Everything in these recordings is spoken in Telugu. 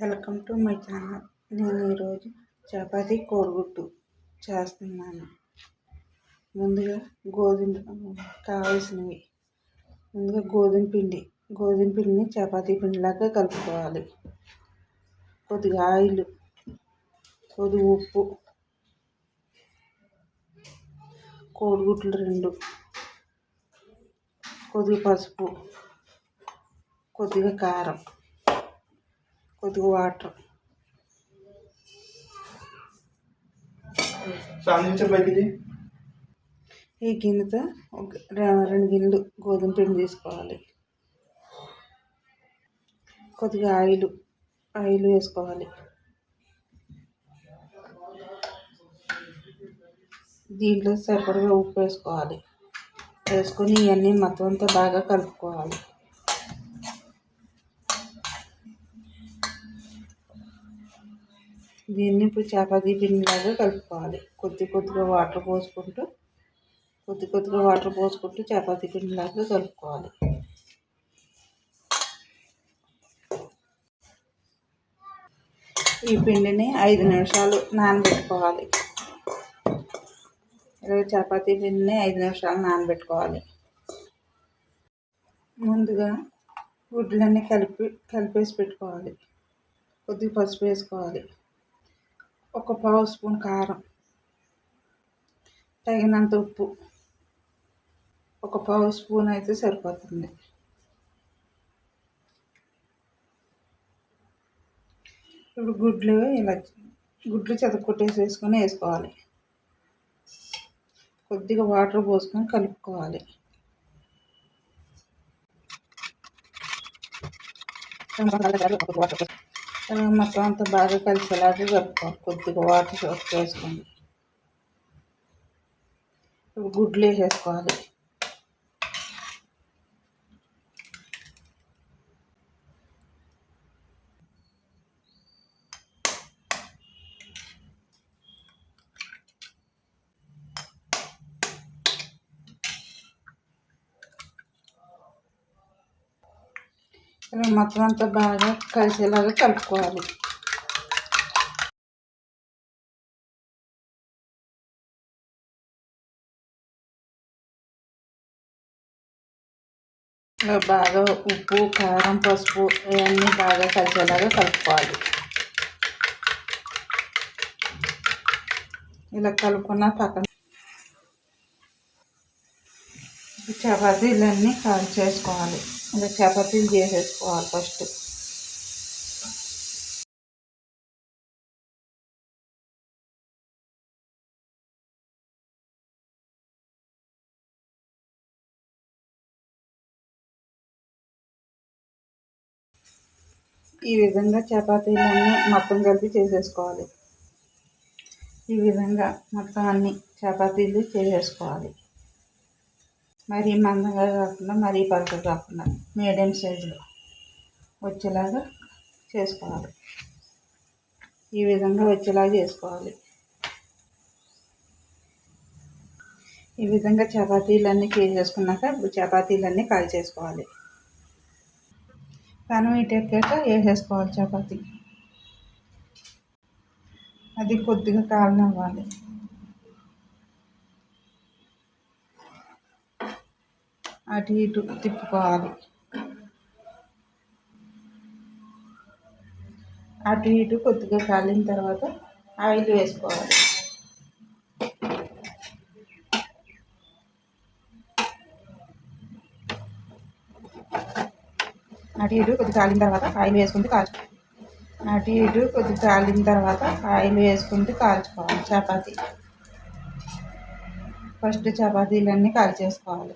Welcome to my channel. నేను ఈరోజు చపాతీ కోడిగుడ్డు చేస్తున్నాను. ముందుగా గోధుమ కావాల్సినవి. ముందుగా గోధుమ పిండి. గోధుమ పిండిని చపాతీ పిండిలాగా కలుపుకోవాలి. కొద్దిగా ఆయిల్ కొద్దిగా ఉప్పు కోడిగుడ్లు రెండు కొద్దిగా పసుపు కొద్దిగా కారం. కొద్దిగా వాటర్. ఈ గిన్నెతో ఒక రెండు గిన్నెలు గోధుమ పిండి తీసుకోవాలి. కొద్దిగా ఆయిల్ ఆయిల్ వేసుకోవాలి. దీంట్లో సరిపడగా ఉప్పు వేసుకోవాలి. వేసుకొని ఇవన్నీ మొత్తం అంతా బాగా కలుపుకోవాలి. దీన్ని ఇప్పుడు చపాతీ పిండిలాగా కలుపుకోవాలి. కొద్ది కొద్దిగా వాటర్ పోసుకుంటూ కొద్ది కొద్దిగా వాటర్ పోసుకుంటూ చపాతీ పిండిలాగా కలుపుకోవాలి. ఈ పిండిని ఐదు నిమిషాలు నానబెట్టుకోవాలి. ఇలా చపాతీ పిండిని ఐదు నిమిషాలు నానబెట్టుకోవాలి. ముందుగా గుడ్లన్నీ కలిపి కలిపేసి పెట్టుకోవాలి. కొద్దిగా పసుపు వేసుకోవాలి. ఒక పావు స్పూన్ కారం. తగినంత ఉప్పు. ఒక పావు స్పూన్ అయితే సరిపోతుంది. ఇప్పుడు గుడ్లు ఇలా గుడ్లు చెతకొట్టేసి వేసుకొని వేసుకోవాలి. కొద్దిగా వాటర్ పోసుకొని కలుపుకోవాలి. వాటర్ అలా మొత్తం అంతా బాగా కలిసేలాగా కలుపుకోవాలి కొద్దిగా వాటర్ సోక్ చేసుకోండి ఇప్పుడు గుడ్లు వేసేసుకోవాలి. ఇలా మొత్తం అంతా బాగా కలిసేలాగా కలుపుకోవాలి. ఇలా బాగా ఉప్పు కారం పసుపు ఇవన్నీ బాగా కలిసేలాగా కలుపుకోవాలి. ఇలా కలుపుకున్న పక్కన చపాతీలన్నీ కాల్ చేసుకోవాలి ఇలా చపాతీలు చేసేసుకోవాలి ఫస్ట్. ఈ విధంగా చపాతీలన్నీ మొత్తం కలిపి చేసేసుకోవాలి. ఈ విధంగా మొత్తం అన్ని చపాతీలు చేసేసుకోవాలి. మరీ మందంగా కాకుండా మరీ పలుకు కాకుండా మీడియం సైజులో వచ్చేలాగా చేసుకోవాలి. ఈ విధంగా వచ్చేలాగా చేసుకోవాలి. ఈ విధంగా చపాతీలన్నీ చేసేసుకున్నాక ఇప్పుడు చపాతీలన్నీ కాల్ చేసుకోవాలి. పెనం ఇటెక్కాక వేసేసుకోవాలి చపాతీ. అది కొద్దిగా కాలనివ్వాలి. అటు ఇటు తిప్పుకోవాలి. అటు ఇటు కొద్దిగా కాలిన తర్వాత ఆయిల్ వేసుకోవాలి. అటు ఇటు కొద్దిగా కాలిన తర్వాత ఆయిల్ వేసుకుంటూ కాల్చు అటు ఇటు కొద్దిగా కాలిన తర్వాత ఆయిల్ వేసుకుంటూ కాల్చుకోవాలి. చపాతీ. ఫస్ట్ చపాతీలన్నీ కాల్చేసుకోవాలి.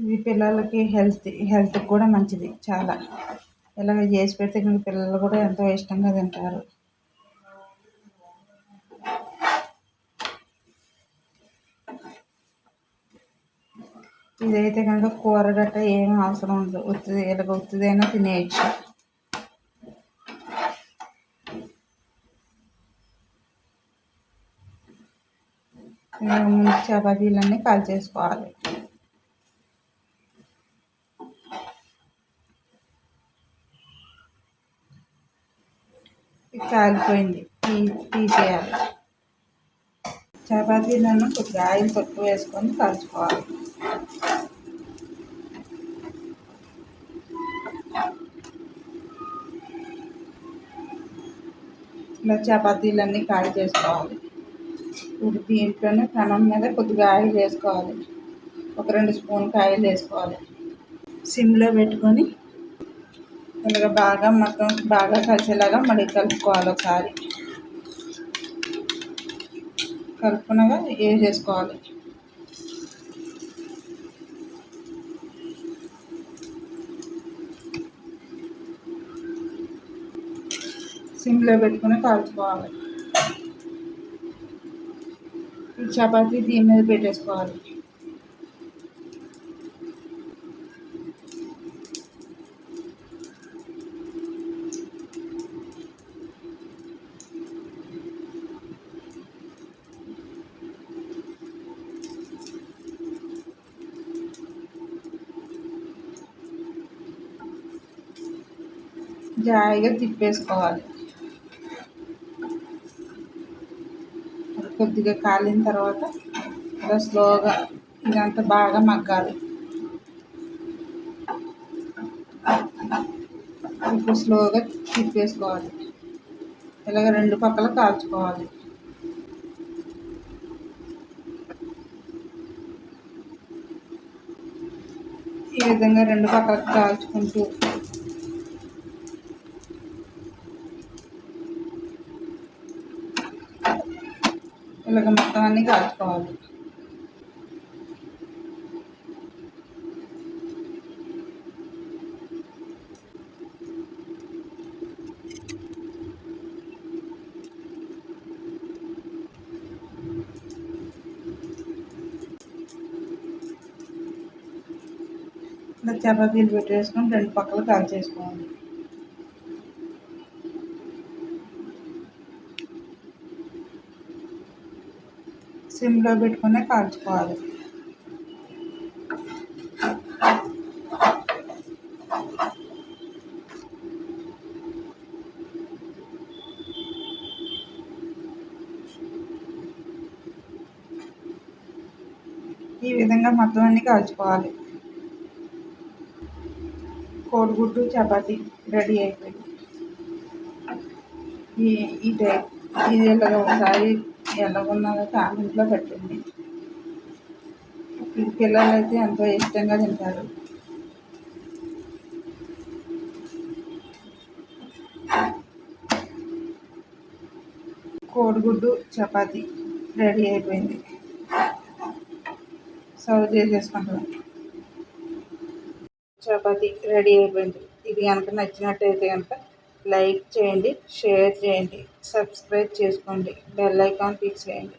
ఇది పిల్లలకి హెల్త్ హెల్త్కి కూడా మంచిది చాలా. ఇలాగ చేసి పెడితే మీ పిల్లలు కూడా ఎంతో ఇష్టంగా తింటారు. ఇదైతే కనుక కూర గట్ట ఏం అవసరం ఉండదు. ఉత్తిది ఇలాగ ఉత్తిదైనా తినేయచ్చు. ముందు చపాతీలన్నీ కాల్ చేసుకోవాలి. కాలిపోయింది తీ తీసేయాలి. చపాతీలను కొద్దిగా ఆయిల్ తక్కువ వేసుకొని కాల్చుకోవాలి ఇలా చపాతీలన్నీ కాల్ చేసుకోవాలి. ఇప్పుడు దీంట్లోనే కణం మీద కొద్దిగా ఆయిల్ వేసుకోవాలి. ఒక రెండు స్పూన్కి ఆయిల్ వేసుకోవాలి. సిమ్లో పెట్టుకొని ఇలాగ బాగా మొత్తం బాగా కలిసేలాగా మళ్ళీ కలుపుకోవాలి ఒకసారి. కలుపుకునేగా ఏం చేసుకోవాలి? సిమ్లో పెట్టుకుని కాల్చుకోవాలి చపాతీ దీని మీద పెట్టేసుకోవాలి. జాయిగా తిప్పేసుకోవాలి. కొద్దిగా కాలిన తర్వాత ఇలా స్లోగా ఇదంతా బాగా మగ్గాలి. ఇప్పుడు స్లోగా తిప్పేసుకోవాలి. ఇలాగ రెండు పక్కల కాల్చుకోవాలి. ఈ విధంగా రెండు పక్కలకు కాల్చుకుంటూ ఇలాగ మొత్తం అన్నీ కాల్చుకోవాలి. ఇలా చపాతీలు పెట్టేసుకొని రెండు పక్కలు కాల్చేసుకోవాలి. సిమ్లో పెట్టుకునే కాల్చుకోవాలి. ఈ విధంగా మొత్తం అన్నీ కాల్చుకోవాలి. కోడిగుడ్డు చపాతి రెడీ అయిపోయింది. ఈ ఈ టైప్ ఇది ఒకసారి ఎలాగున్నదో కామెంట్లో పెట్టండి. పిల్లలు అయితే ఎంతో ఇష్టంగా తింటారు. కోడిగుడ్డు చపాతి రెడీ అయిపోయింది. సర్వ్ చేసేసుకుంటాం చపాతి రెడీ అయిపోయింది. ఇది కనుక నచ్చినట్టయితే కనుక లైక్ చేయండి షేర్ చేయండి సబ్స్క్రైబ్ చేసుకోండి బెల్ ఐకాన్ క్లిక్ చేయండి.